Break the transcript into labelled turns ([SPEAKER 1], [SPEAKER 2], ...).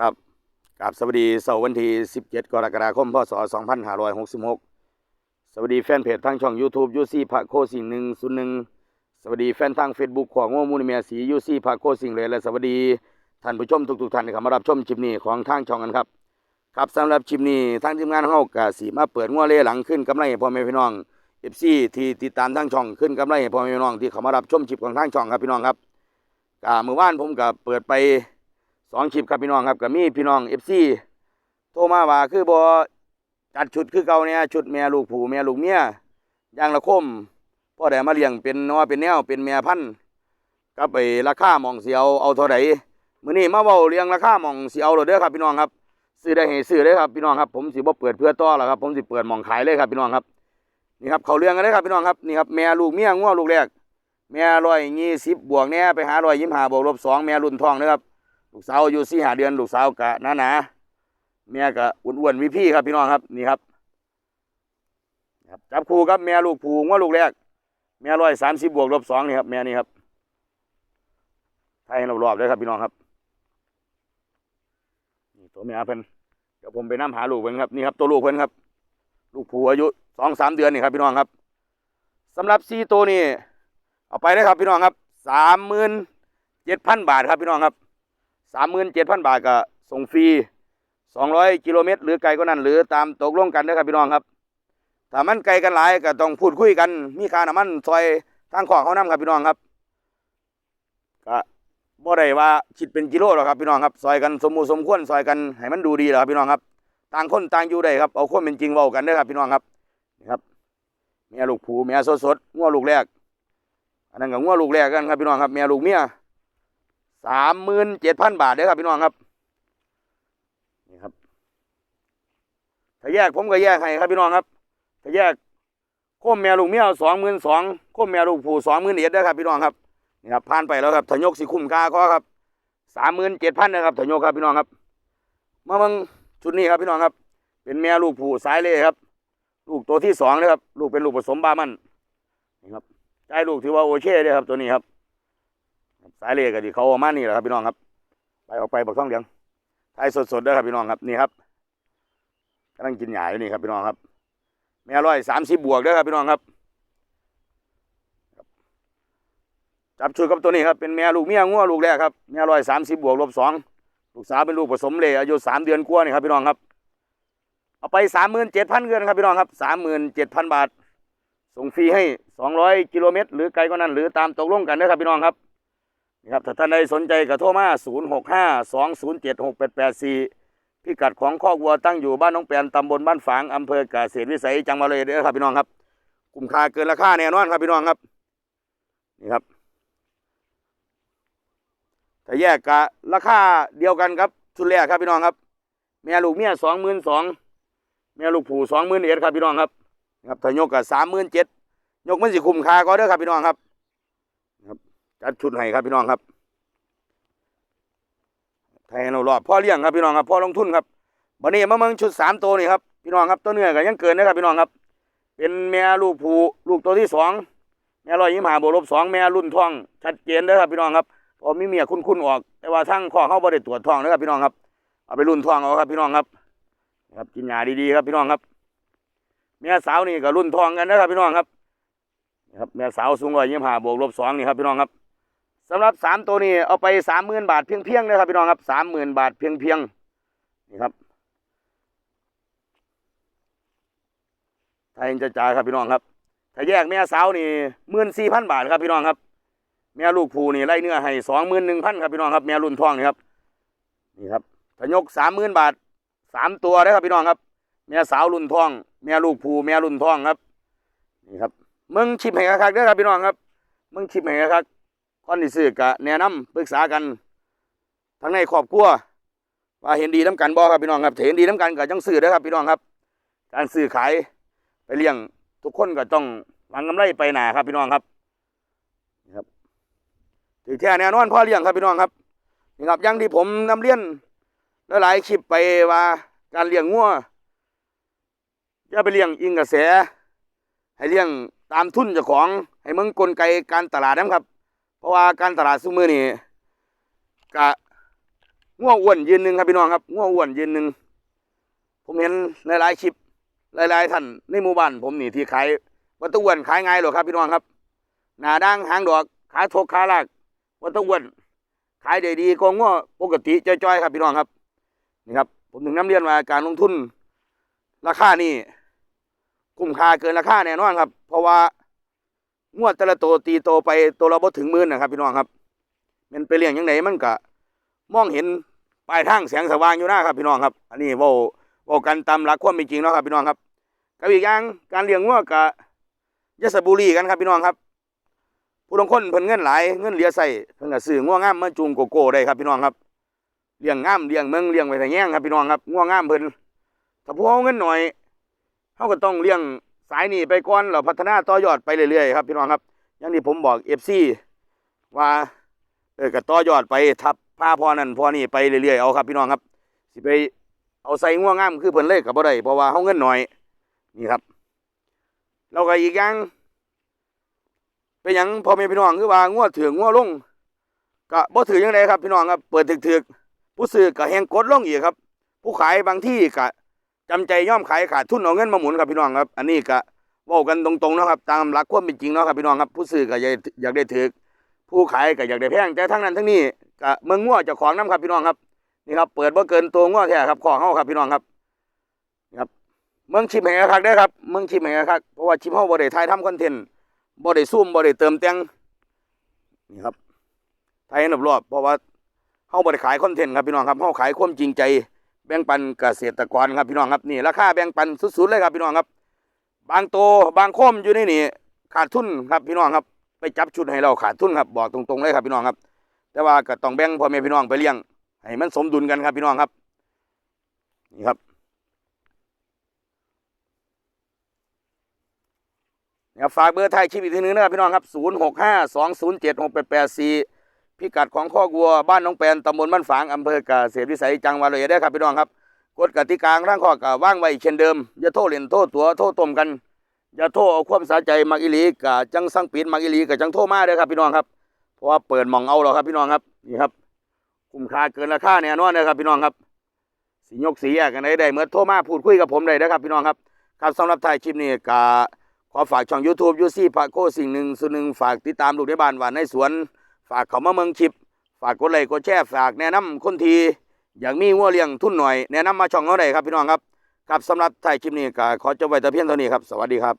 [SPEAKER 1] ครับกับสวัสดีเสาร์วันที่ 17 กรกฎาคม พศ 2566 สวัสดีแฟนเพจทางช่อง YouTube ยูซี่พระโคสิ่งหนึ่งศูนย์หนึ่งสวัสดีแฟนทาง Facebook ของว่ามูลเมียสียูซี่พระโคสิ่งเลยและสวัสดีท่านผู้ชมทุกๆท่านที่เข้ามารับชมคลิปนี้ของทางช่องกันครับครับสำหรับคลิปนี้ทางทีมงานเฮากะสีมาเปิดงัวเล่หลังขึ้นกำไรให้พ่อแม่พี่น้อง FC ที่ติดตามทางช่องขึ้นกำไรให้พ่อแม่พี่น้องที่เข้ามารับชมคลิปของทางช่องครับพี่น้องครับกะเมื่อวานผมก็เปิดไป องคลิปครับพี่น้องครับก็มีพี่น้องเอฟซีโทรมาว่าคือบอจัดชุดคือเก่าเนี่ยชุดแม่ลูกผู้แม่ลูกเมียยางละคมพ่อได้มาเลี้ยงเป็นนอเป็นแนวเป็นแม่พันธุ์ก็ไปราคาหมองเสียวเอาเท่าไหร่มื้อนี้มาเว้าเรียงราคาหมองเสียวเลยเด้อครับพี่น้องครับซื้อได้ให้ซื้อเลยครับพี่น้องครับผมสิบ่เปิดเพื่อต่อแล้วครับผมสิเปิดหมองขายเลยครับพี่น้องครับนี่ครับเขาเรื่องกันเลยครับพี่น้องครับนี่ครับแม่ลูกเมียงัวลูกแรกแม่ร้อยยี่สิบบวกเนี่ยไปหาร้อยยี่สิบห้าบวกลบสองแม่รุ่นทองนะครับ ลูกสาวอายู่สี่หาเดือน ลูกสาวกะหนาหนาเมียกะอ้วนๆมีพี่ครับพี่น้องครับนี่ครับครับจับคู่ครับแม่ลูกผูงว่าลูกแรกแม่ร้อยสามสิบบวกลบสองนี่ครับแม่นี่ครับไทยรอบๆเลยครับพี่น้องครับนี่ตัวแม่เพิ่นเดี๋ยวผมไปน้ำหาลูกเพิ่นครับนี่ครับตัวลูกเพิ่นครับ ลูกผูอายุสองสามเดือนนี่ครับพี่น้องครับสำหรับซีตัวนี้เอาไปเลยครับพี่น้องครับสามหมื่นเจ็ดพันบาทครับพี่น้องครับ สามหมื่นเจ็ดพันบาทก็ส่งฟรีสองร้อยกิโลเมตร หรือไกลก็นั่น หรือตามตกลงกันนะครับพี่น้องครับถ้ามันไกลกันหลายก็ต้องพูดคุยกัน มีค่าน้ำมันซอยทางขวางเขานำครับพี่น้องครับก็บ่ได้ว่าคิดเป็นกิโลหรอกครับพี่น้องครับซอยกันสมมูสมควรซอยกันให้มันดูดีหรอครับพี่น้องครับ ต่างคนต่างอยู่ได้ครับเอาควมเป็นจริงเว้ากันเด้ครับพี่น้องครับนี่ครับเมียลูกผูเมียสดๆงัวลูกแรกอันนั้นก็งัวลูกแรกกันครับพี่น้องครับเมียลูกเมีย สามหมื่นเจ็ดพันบาทเด้อครับพี่น้องครับนี่ครับ ถ้าแยกผมก็แยกให้ครับพี่น้องครับ ถ้าแยกโคมแม่ลูกเมียสองหมื่นสองโคมแม่ลูกผู้สองหมื่นเอ็ดเด้อครับพี่น้องครับนี่ครับผ่านไปแล้วครับถยกสิคุ้มค่าก็ครับสามหมื่นเจ็ดพันนะครับถยกครับพี่น้องครับมาเบังชุดนี้ครับพี่น้องครับ เป็นแม่ลูกผู้สายเล่ครับ ลูกตัวที่สองนะครับ ลูกเป็นลูกผสมบามันนี่ครับใจลูกถือว่าโอเคเลยครับตัวนี้ครับ สายเลขก็ดีเขาเอามานี่แหละครับพี่น้องครับ ไปออกไปบักท่องเหลียงไทยสดๆด้อครับพี่น้องครับนี่ครับกำลังกินหญ้าอยู่นี่ครับพี่น้องครับแม่ร้อยสามสิบบวกด้อครับพี่น้องครับ จับชุดกับตัวนี้ครับเป็นแม่ลูกเมียงัวลูกแรกครับแม่ร้อยสามสิบบวกลบสองลูกสาวเป็นลูกผสมเลยอายุสามเดือนกว่านี่ครับพี่น้องครับเอาไปสามหมื่นเจ็ดพันเงินครับพี่น้องครับสามหมื่นเจ็ดพันบาท ส่งฟรีให้สองร้อยกิโลเมตรหรือไกลก็นั้น หรือตามตกลงกันเด้ครับพี่น้องครับ นี่ครับถ้าท่านใดสนใจก็โทรมา0 6 5 2 0 7 6 8 8 4 พิกัดของคอกวัวตั้งอยู่บ้านน้องแปนตำบลบ้านฝางอำเภอกเกษตรวิสัยจังหวัดเลยเด้อครับพี่น้องครับคุ้มค่าเกินราคาแน่นอนครับพี่น้องครับนี่ครับถ้าแยกกะราคาเดียวกันครับชุดแรกครับพี่น้องครับแม่ลูกเมียสองหมื่นสองแม่ลูกผู้สองหมื่นเอ็ดครับพี่น้องครับครับถ้ายกกับสามหมื่นเจ็ดยกมันสิคุ้มค่าก็เด้อครับพี่น้องครับ จัดชุดให้ครับพี่น้องครับไทยเรารอบพ่อเลี้ยงครับพี่น้องครับพ่อลงทุนครับบันนี้มาเมืองชุดสามตัวนี่ครับพี่น้องครับตัวเนื้อก็ยังเกินนะครับพี่น้องครับ เป็นแม่ลูกผูลูกตัวที่สองแม่ร้อยยี่สิบห้าบวลบสองแม่รุ่นทอง ชัดเจนเด้ครับพี่น้องครับพอมีเมียคุ้นๆออก แต่ว่าทั้งข้อเขาบริตรวจทองนะครับพี่น้องครับเอาไปรุ่นทองเอาครับพี่น้องครับ ครับกินยาดีๆครับพี่น้องครับแม่สาวนี่ก็รุ่นทองกันนะครับพี่น้องครับครับแม่สาวสูงร้อยยี่สิบห้าบวกลบสองนี่ครับพี่น้องครับ สำหรับสามตัวนี้เอาไปสามหมื่นบาทเพียงเพียงๆนะครับพี่น้องครับสามหมื่นบาทเพียงเพียงๆนี่ครับไทยจะจ่ายครับพี่น้องครับ ถ้าแยกแม่สาวนี่หมื่นสี่พันบาทครับพี่น้องครับแม่ลูกผูนี่ไล่เนื้อให้สองหมื่นหนึ่งพันครับพี่น้องครับแม่รุ่นทองนี่ครับนี่ครับถ้ายกสามหมื่นบาทสามตัวได้ครับพี่น้องครับแม่สาวรุ่นทองแม่ลูกผูแม่รุ่นทองครับนี่ครับมึงชิมให้คักเด้อครับพี่น้องครับมึงชิมให้คัก ๆก่อนที่ซื้อก็แนะนำปรึกษากันทั้งในครอบครัวว่าเห็นดีน้ำกันบ่ครับพี่น้องครับเห็นดีน้ำกันก็ต้องซื้อเด้อครับพี่น้องครับ การซื้อขายไปเลี้ยงทุกคนก็ต้องหวังกำไรไปหนาครับพี่น้องครับนะครับถือแท้แน่นอนพ่อเลี้ยงครับพี่น้องครับนี่ครับอย่างที่ผมนำเรียนหลายคลิปไปว่าการเลี้ยงงัวอย่าไปเลี้ยงอิงกระแส ให้เลี้ยงตามทุนเจ้าของ ให้มึงกลไกการตลาดนะครับ ราะว่าการตลาดซุมือนี่กะง่วอ้วนยืนหนึ่งครับพี่น้องครับง่วอ้วนยืนหนึ่งผมเห็นหลายๆคลิปหลายๆท่านในหมู่บ้านผมนี่ที่ขายวัตถุอ้วนขายไงหรอครับพี่น้องครับหน้าด่างหางดอกขายทกขายลากวัตถุอ้วนขายได้ดีก็ง่วปกติจ้อยๆครับพี่น้องครับนี่ครับ ผมถึงน้ำเรียนว่าการลงทุนราคานี่คุ้มค่าเกินราคาแน่นอนครับ เพราะว่า งวดแต่ละตัวตีโตไปตัวละบ่ถึงหมื่นนะครับ พี่น้องครับ มันไปเลี้ยงยังไงมันก็มองเห็นปลายทางแสงสว่างอยู่นะครับ พี่น้องครับ อันนี้ว่าว่ากันตามหลักความเป็นจริงเนาะครับพี่น้องครับกับอีกอย่างการเลี้ยงวัวกับยศบุรีกันครับพี่น้องครับ ผู้ลงคนเพิ่นเงินหลายเงินเหลือใส่เพิ่นก็ซื้องัวงามมาจูงโกโก้ได้ครับพี่น้องครับเลี้ยงงามเลี้ยงเมืองเลี้ยงไว้แต่แย่งครับพี่น้องครับงัวงามเพิ่นถ้าพวกเอาเงินหน่อยเฮาก็ต้องเลี้ยง สายนี้ไปก่อนแล้วพัฒนาต่อยอดไปเรื่อยๆครับพี่น้องครับ อย่างที่ผมบอก FC ว่าเออก็ต่อยอดไปทับพาพอนั่นพอนี่ไปเรื่อยๆเอาครับ พี่น้องครับ สิไปเอาใส่งัวงามคือเพิ่นเลยก็บ่ได้เพราะว่าเฮาเงินหน้อยนี่ครับแล้วก็อีกอย่างเป็นหยังพอแม่พี่น้องคือว่างัวถืองัวลงก็บ่ถือยังไงครับพี่น้องครับ เปิดถึกๆผู้ซื้อก็แฮงกดลงอีกครับ ผู้ขายบางที่ก็ จำใจย่อมขายขาดทุนเอาเงินมาหมุนครับพี่น้องครับ อันนี้ก็เว้ากันตรงๆนะครับ ตามหลักความเป็นจริงเนาะครับพี่น้องครับ ผู้ซื้อก็อยากได้ถือผู้ขายก็อยากได้แพงแต่ทั้งนั้นทั้งนี้ก็เมืองงัวเจ้าของนํครับพี่น้องครับนี่ครับเปิดบ่เกินตัวงัวแท้ครับของเฮาครับพี่น้องครับนี่ครับ เมืองชิมแห่งคักได้ครับเมืองชิมแห่งคักเพราะว่าชิมเฮาบ่ได้ถ่ายทำคอนเทนต์บ่ได้ซุ่มบ่ได้เติมแต่งนี่ครับไทยรอบๆเพราะว่าเฮาบ่ได้ขายคอนเทนต์ครับพี่น้องครับเฮาขายความจริงใจ แบ่งปันเกษตรกรครับพี่น้องครับนี่ราคาแบ่งปันสุดๆเลยครับพี่น้องครับ บางโตบางคมอยู่ในนี่ขาดทุนครับพี่น้องครับ ไปจับชุดให้เราขาดทุนครับบอกตรงๆเลยครับพี่น้องครับ แต่ว่าก็ต้องแบ่งพ่อแม่พี่น้องไปเลี้ยงให้มันสมดุลกันครับพี่น้องครับนี่ครับฝากเบอร์ไทยชีวิตที่หนึ่งนะครับพี่น้องครับ 0 6 5 2 0 7 6 8 8 4 พิกัดของข้อกวัวบ้านน้องแปนตำบลบ้านฝางอำเภอกเกษตรวิสัยจังหวัดเลยได้ครับพี่น้องครับกฎกติการ่างข้อกะว่างไว้เช่นเดิมอย่าโทษเล่นโทษตัวโทษต้มกันอย่าโทษเอาความสาใจมักอิลีกะจังสังปิดมักอิลีกะจังโทษมาเด้อครับพี่น้องครับเพราะว่าเปิดมองเอาหรอกครับพี่น้องครับนี่ครับคุ้มค่าเกินราคาแน่นอนเลยครับพี่น้องครับสียกสีแยกกันได้ได้เมื่อโทรมาพูดคุยกับผมได้นะครับพี่น้องครับครับสำหรับท้ายคลิปนี้กะขอฝากช่อง YouTube ยูซี่พาโคสิ่งหนึ่งส่วนหนึ่งฝากติดตามลูกในบ้านหวานในสวน ฝากเขามาเมืองชิป ฝากกดไลค์กดแชร์ฝากแนะนำคนทีอยากมีวัวเลี้ยงทุนหน่อย แนะนำมาช่องเขาได้ครับพี่น้องครับครับสำหรับไทยคลิปนี้ก็ขอจบไว้แต่เพียงเท่านี้ครับ สวัสดีครับ